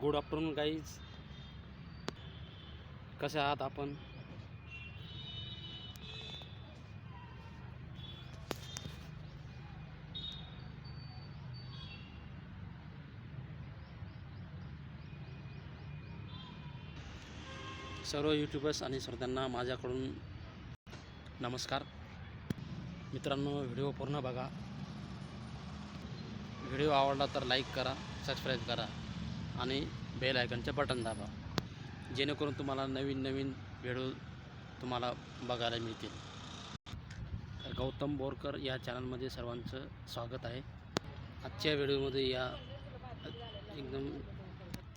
Good afternoon guys. कसे आहात आपण? सर्व यूट्यूबर्स आणि श्रोत्यांना माझ्याकडून नमस्कार. मित्रांनो व्हिडिओ पूर्ण बघा. व्हिडिओ आवडला तर लाईक करा सबस्क्राईब करा. आणि बेल आयकनचं बटन दाबा. जेणेकरून तुम्हाला नवीन नवीन व्हिडिओ तुम्हाला बघायला मिळतील. तर गौतम बोरकर या चॅनलमध्ये सर्वांचं स्वागत आहे. आजच्या व्हिडिओमध्ये या एकदम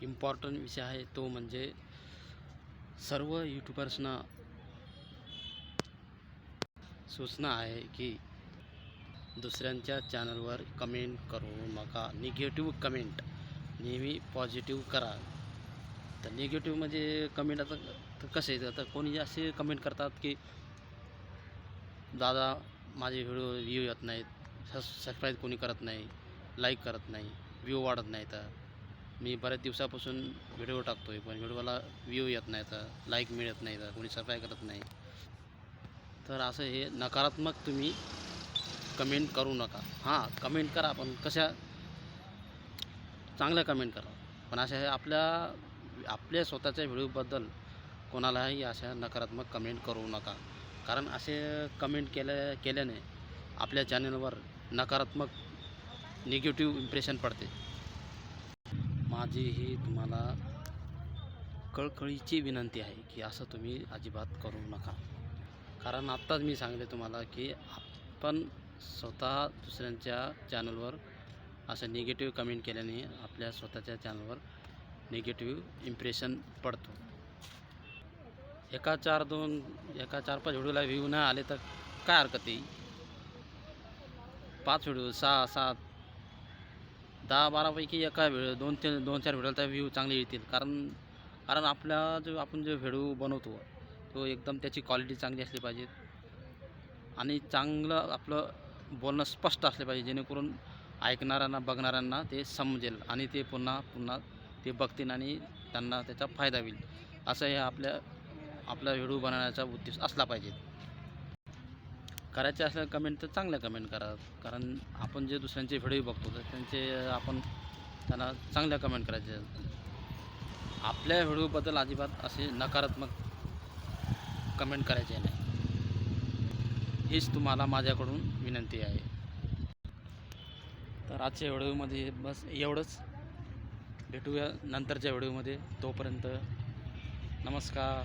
इम्पॉर्टंट विषय आहे तो म्हणजे सर्व यूट्यूबर्सना सूचना आहे की दुसऱ्यांच्या चॅनलवर कमेंट करू नका. निगेटिव्ह कमेंट नेहमी पॉझिटिव्ह करा. तर निगेटिव्ह म्हणजे कमेंट आता तर कसं आहे आता कोणी असे कमेंट करतात की दादा माझे व्हिडिओ व्ह्यू येत नाहीत सबस सबस्क्राईब कोणी करत नाही लाईक करत नाही व्ह्यू वाढत नाही तर मी बऱ्याच दिवसापासून व्हिडिओ टाकतो आहे पण व्हिडिओला व्ह्यू येत नाही तर लाईक मिळत नाही तर कोणी सबस्क्राईब करत नाही. तर असं हे नकारात्मक तुम्ही कमेंट करू नका. हां कमेंट करा पण कशा चांगल्या कमेंट करा. पण अशा हे आपल्या आपल्या स्वतःच्या व्हिडिओबद्दल कोणालाही अशा नकारात्मक कमेंट करू नका. कारण असे कमेंट केल्या केल्याने आपल्या चॅनलवर नकारात्मक निगेटिव्ह इम्प्रेशन पडते. माझी ही तुम्हाला कळकळीची विनंती आहे की असं तुम्ही अजिबात करू नका. कारण आत्ताच मी सांगले तुम्हाला की आपण स्वतः दुसऱ्यांच्या चॅनलवर असं निगेटिव्ह कमेंट केल्याने आपल्या स्वतःच्या चॅनलवर निगेटिव्ह इम्प्रेशन पडतो. एका चार दोन एका चार पाच व्हिडिओला व्ह्यू नाही आले तर काय हरकत आहे? पाच व्हिडिओ सहा सात दहा बारापैकी एका व्हिडिओ दोन तीन दोन चार व्हिडिओला व्ह्यू चांगले येतील. कारण कारण आपला जो आपण जो व्हिडिओ बनवतो तो एकदम त्याची क्वालिटी चांगली असली पाहिजे. आणि चांगलं आपलं बोलणं स्पष्ट असले पाहिजे जेणेकरून ऐकणाऱ्यांना बघणाऱ्यांना ते समजेल आणि ते पुन्हा पुन्हा ते बघतील आणि त्यांना त्याचा फायदा होईल. असं हे आपल्या आपला व्हिडिओ बनवण्याचा उद्देश असला पाहिजे. करायचे असल्या कमेंट तर चांगल्या कमेंट करा. कारण आपण जे दुसऱ्यांचे व्हिडिओ बघतो तर त्यांचे आपण त्यांना चांगल्या कमेंट करायचे. आपल्या व्हिडिओबद्दल अजिबात असे नकारात्मक कमेंट करायचे नाही. हीच तुम्हाला माझ्याकडून विनंती आहे. तर आजच्या व्हिडिओमध्ये बस एवढंच. भेटूया नंतरच्या व्हिडिओमध्ये. तोपर्यंत नमस्कार.